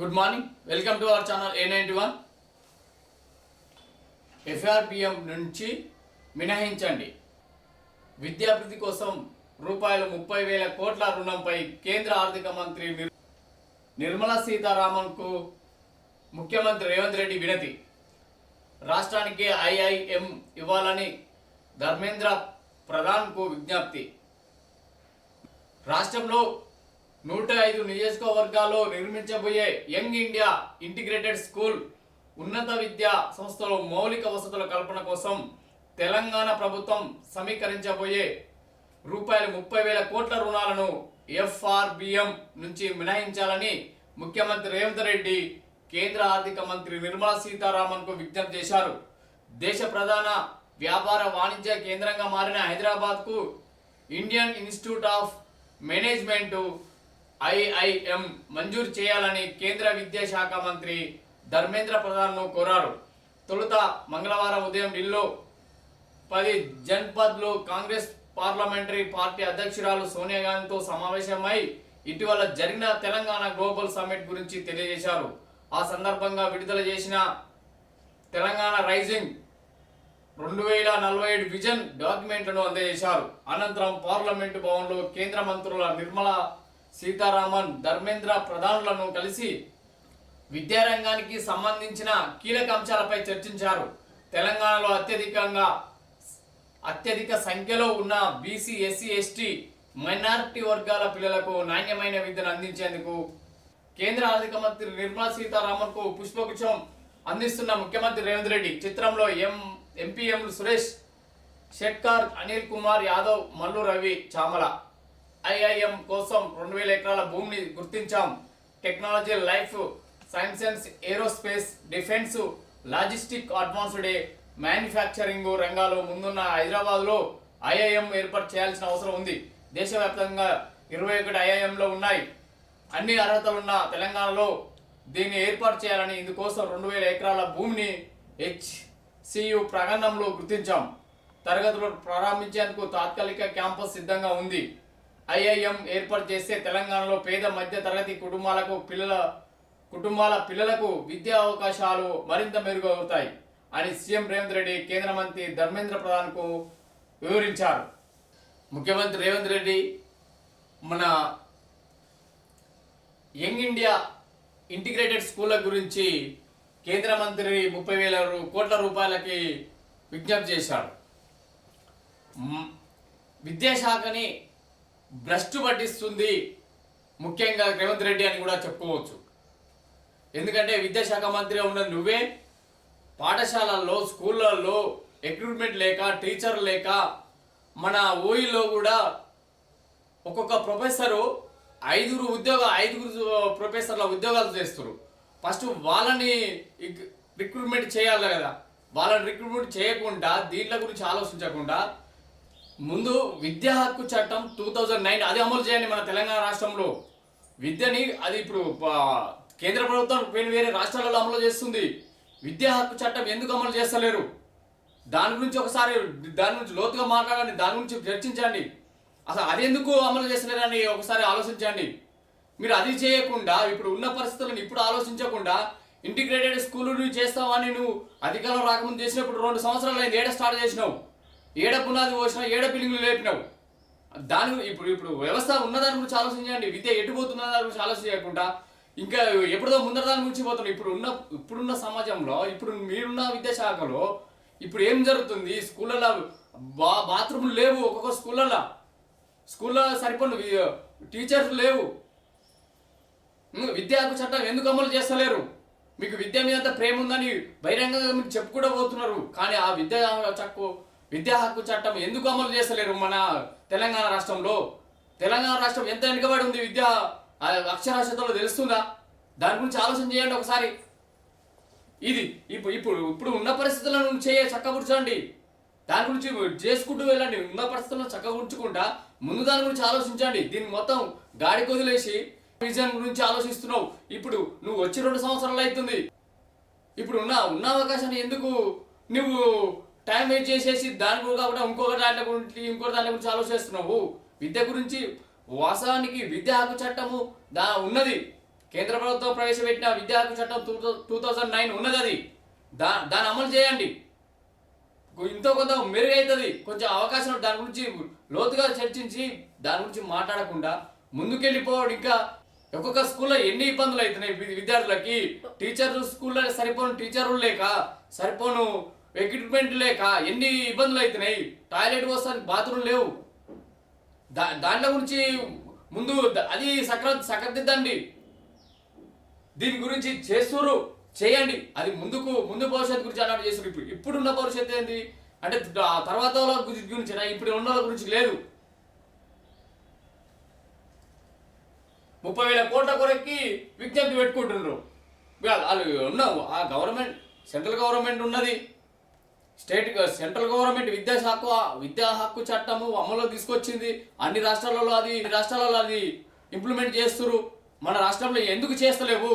Good morning welcome to our channel A ninety one FRPM నుంచి మినహాయించండి విద్యాభివృద్ధి కోసం రూపాయలు ముప్పై వేల కోట్ల రుణంపై కేంద్ర ఆర్థిక మంత్రి నిర్మలా సీతారామన్కు ముఖ్యమంత్రి రేవంత్ రెడ్డి వినతి. రాష్ట్రానికి ఐఐఎం ఇవ్వాలని ధర్మేంద్ర ప్రధాన్కు విజ్ఞప్తి. రాష్ట్రంలో నూట ఐదు నియోజకవర్గాల్లో నిర్మించబోయే యంగ్ ఇండియా ఇంటిగ్రేటెడ్ స్కూల్ ఉన్నత విద్యా సంస్థలో మౌలిక వసతుల కల్పన కోసం తెలంగాణ ప్రభుత్వం సమీకరించబోయే రూపాయలు ముప్పై వేల కోట్ల రుణాలను ఎఫ్ఆర్బిఎం నుంచి మినహాయించాలని ముఖ్యమంత్రి రేవంత్ రెడ్డి కేంద్ర ఆర్థిక మంత్రి నిర్మలా సీతారామన్కు విజ్ఞప్తి చేశారు. దేశ ప్రధాన వ్యాపార వాణిజ్య కేంద్రంగా మారిన హైదరాబాద్కు Indian institute of management IIM మంజూరు చేయాలని కేంద్ర విద్యాశాఖ మంత్రి ధర్మేంద్ర ప్రధాన్ను కోరారు. తొలుత మంగళవారం ఉదయం ఢిల్లో పది జన్పద్లో కాంగ్రెస్ పార్లమెంటరీ పార్టీ అధ్యక్షురాలు సోనియా గాంధీతో సమావేశమై ఇటీవల జరిగిన తెలంగాణ గ్లోబల్ సమ్మిట్ గురించి తెలియజేశారు. ఆ సందర్భంగా విడుదల చేసిన తెలంగాణ రైజింగ్ రెండు వేల నలభై ఏడు విజన్ డాక్యుమెంట్లను అందజేశారు. అనంతరం పార్లమెంటు భవన్లో కేంద్ర మంత్రుల నిర్మలా సీతారామన్ ధర్మేంద్ర ప్రధానులను కలిసి విద్యారంగానికి సంబంధించిన కీలక అంశాలపై చర్చించారు. తెలంగాణలో అత్యధికంగా అత్యధిక సంఖ్యలో ఉన్న బీసీ ఎస్సీ ఎస్టీ మైనారిటీ వర్గాల పిల్లలకు నాణ్యమైన విద్యను అందించేందుకు కేంద్ర ఆర్థిక మంత్రి నిర్మలా సీతారామన్కు పుష్పగుచ్చం అందిస్తున్న ముఖ్యమంత్రి రేవంత్ రెడ్డి చిత్రంలో ఎం ఎంపీఎం సురేష్ షెట్కార్ అనిల్ కుమార్ యాదవ్ మల్లు రవి చామల ఐఐఎం కోసం రెండు వేల ఎకరాల భూమిని గుర్తించాం. Technology life sciences aerospace defence logistic advanced manufacturing రంగాల్లో ముందున్న హైదరాబాద్లో ఐఐఎం ఏర్పాటు చేయాల్సిన అవసరం ఉంది. దేశవ్యాప్తంగా ఇరవై ఒకటి ఐఐఎంలో ఉన్నాయి. అన్ని అర్హతలున్న తెలంగాణలో దీన్ని ఏర్పాటు చేయాలని ఇందుకోసం రెండు వేల ఎకరాల భూమిని హెచ్సియు ప్రాంగణంలో గుర్తించాం. తరగతులు ప్రారంభించేందుకు తాత్కాలిక క్యాంపస్ సిద్ధంగా ఉంది. ఐఐఎం ఏర్పాటు చేస్తే తెలంగాణలో పేద మధ్య తరగతి కుటుంబాలకు పిల్లల కుటుంబాల పిల్లలకు విద్యా అవకాశాలు మరింత మెరుగవుతాయి అని సీఎం రేవంత్ రెడ్డి కేంద్ర మంత్రి ధర్మేంద్ర ప్రధాన్కు వివరించారు. ముఖ్యమంత్రి రేవంత్ రెడ్డి మన యంగ్ ఇండియా ఇంటిగ్రేటెడ్ స్కూళ్ళ గురించి కేంద్ర మంత్రి ముప్పై వేల కోట్ల రూపాయలకి విజ్ఞప్తి చేశాడు విద్యాశాఖని భ్రష్టు పట్టిస్తుంది. ముఖ్యంగా రేవంత్ రెడ్డి అని కూడా చెప్పుకోవచ్చు. ఎందుకంటే విద్యాశాఖ మంత్రిగా ఉన్న నువ్వే పాఠశాలల్లో స్కూళ్ళల్లో ఎక్విప్మెంట్ లేక టీచర్ లేక మన ఓయిలో కూడా ఒక్కొక్క ప్రొఫెసరు ఐదుగురు ఉద్యోగ ఐదుగురు ప్రొఫెసర్ల ఉద్యోగాలు చేస్తారు ఫస్ట్ వాళ్ళని రిక్రూట్మెంట్ చేయాలి కదా. వాళ్ళని రిక్రూట్మెంట్ చేయకుండా దీంట్ల గురించి ఆలోచించకుండా ముందు విద్యా హక్కు చట్టం టూ థౌజండ్ నైన్ అది అమలు చేయండి మన తెలంగాణ రాష్ట్రంలో. విద్యని అది ఇప్పుడు కేంద్ర ప్రభుత్వం వేరే వేరే రాష్ట్రాలలో అమలు చేస్తుంది. విద్యా హక్కు చట్టం ఎందుకు అమలు చేస్తలేరు? దాని గురించి ఒకసారి దాని గురించి లోతుగా మాట్లాడండి దాని గురించి చర్చించండి. అసలు అది ఎందుకు అమలు చేస్తలేరని ఒకసారి ఆలోచించండి. మీరు అది చేయకుండా ఇప్పుడు ఉన్న పరిస్థితులను ఇప్పుడు ఆలోచించకుండా ఇంటిగ్రేటెడ్ స్కూల్ నువ్వు చేస్తావని నువ్వు అధికారం రాకముందు చేసినప్పుడు రెండు సంవత్సరాలు అయింది ఏడ స్టార్ట్ చేసినావు? ఏడ పునాది పోసినా ఏడ పిల్లింగులు లేపినావు? దాని ఇప్పుడు ఇప్పుడు వ్యవస్థ ఉన్న దాని గురించి ఆలోచించండి విద్య ఎటుపోతున్న దాని గురించి ఆలోచన చేయకుండా ఇంకా ఎప్పుడో ముందర దాని గురించి పోతున్నాం ఇప్పుడు ఉన్న ఇప్పుడున్న సమాజంలో ఇప్పుడు మీరున్న విద్యాశాఖలో ఇప్పుడు ఏం జరుగుతుంది? స్కూళ్ళలో బా బాత్రూమ్లు లేవు ఒక్కొక్క స్కూళ్ళలో. స్కూల్లో సరిపడిన టీచర్స్ లేవు. ఉమ్, విద్యా హక్కు చట్టం ఎందుకు అమలు చేస్తలేరు? మీకు విద్య మీద ప్రేమ ఉందని బహిరంగంగా మీరు చెప్పుకుంటూ పోతున్నారు. కానీ ఆ విద్యా చక్కు విద్యా హక్కు చట్టం ఎందుకు అమలు చేస్తలేరు మన తెలంగాణ రాష్ట్రంలో? తెలంగాణ రాష్ట్రం ఎంత వెనుకబడి ఉంది విద్యా అక్షరాస్యతలో తెలుస్తుందా? దాని గురించి ఆలోచన చేయండి ఒకసారి. ఇది ఇప్పుడు ఇప్పుడు ఇప్పుడు ఉన్న పరిస్థితులను చేయ చక్కబుర్చండి దాని గురించి చేసుకుంటూ వెళ్ళండి. ఉన్న పరిస్థితులను చక్కబుర్చుకుంటా ముందు దాని గురించి ఆలోచించండి. దీన్ని మొత్తం గాడి కొదిలేసి విజన్ గురించి ఆలోచిస్తున్నావు. ఇప్పుడు నువ్వు వచ్చి రెండు సంవత్సరాలు అవుతుంది. ఇప్పుడు ఉన్న ఉన్న అవకాశాన్ని ఎందుకు నువ్వు టైం వేస్ట్ చేసేసి దాని గురించి కాకుండా ఇంకొక దాంట్లో గురించి ఇంకొక దాంట్లో గురించి ఆలోచిస్తున్నావు. విద్య గురించి వాస్తవానికి విద్యా హక్కు చట్టము దా ఉన్నది. కేంద్ర ప్రభుత్వం ప్రవేశపెట్టిన విద్యా హక్కు చట్టం టూ టూ థౌజండ్ నైన్ ఉన్నది అది. దా దాన్ని అమలు చేయండి. ఇంతో కొంత మెరుగవుతుంది కొంచెం అవకాశం దాని గురించి లోతుగా చర్చించి దాని గురించి మాట్లాడకుండా ముందుకెళ్ళిపోవడం ఇంకా ఒక్కొక్క స్కూల్లో ఎన్ని ఇబ్బందులు అవుతున్నాయి? విద్యార్థులకి టీచర్లు స్కూల్లో సరిపోను టీచర్లు లేక సరిపోను ఎక్విప్మెంట్ లేక ఎన్ని ఇబ్బందులు అవుతున్నాయి టాయిలెట్ వస్తానికి బాత్రూమ్ లేవు. దా దాంట్లో గురించి ముందు అది సక్ర సకదిద్దండి దీని గురించి చేస్తురు చేయండి. అది ముందుకు ముందు భవిష్యత్తు గురించి అన్నట్టు చేస్తారు ఇప్పుడు ఇప్పుడున్న భవిష్యత్తు ఏంది? అంటే ఆ తర్వాత వాళ్ళ గురించి గురించి ఇప్పుడు ఉన్న వాళ్ళ గురించి లేదు. ముప్పై వేల కోట్ల కొరకి విజ్ఞప్తి పెట్టుకుంటున్నారు. వాళ్ళు వాళ్ళు ఉన్నావు ఆ గవర్నమెంట్ సెంట్రల్ గవర్నమెంట్ ఉన్నది. స్టేట్ సెంట్రల్ గవర్నమెంట్ విద్యాశాఖ విద్యా హక్కు చట్టము అమల్లో తీసుకొచ్చింది. అన్ని రాష్ట్రాలలో అది రాష్ట్రాలలో అది ఇంప్లిమెంట్ చేస్తురు మన రాష్ట్రంలో ఎందుకు చేస్తలేవు?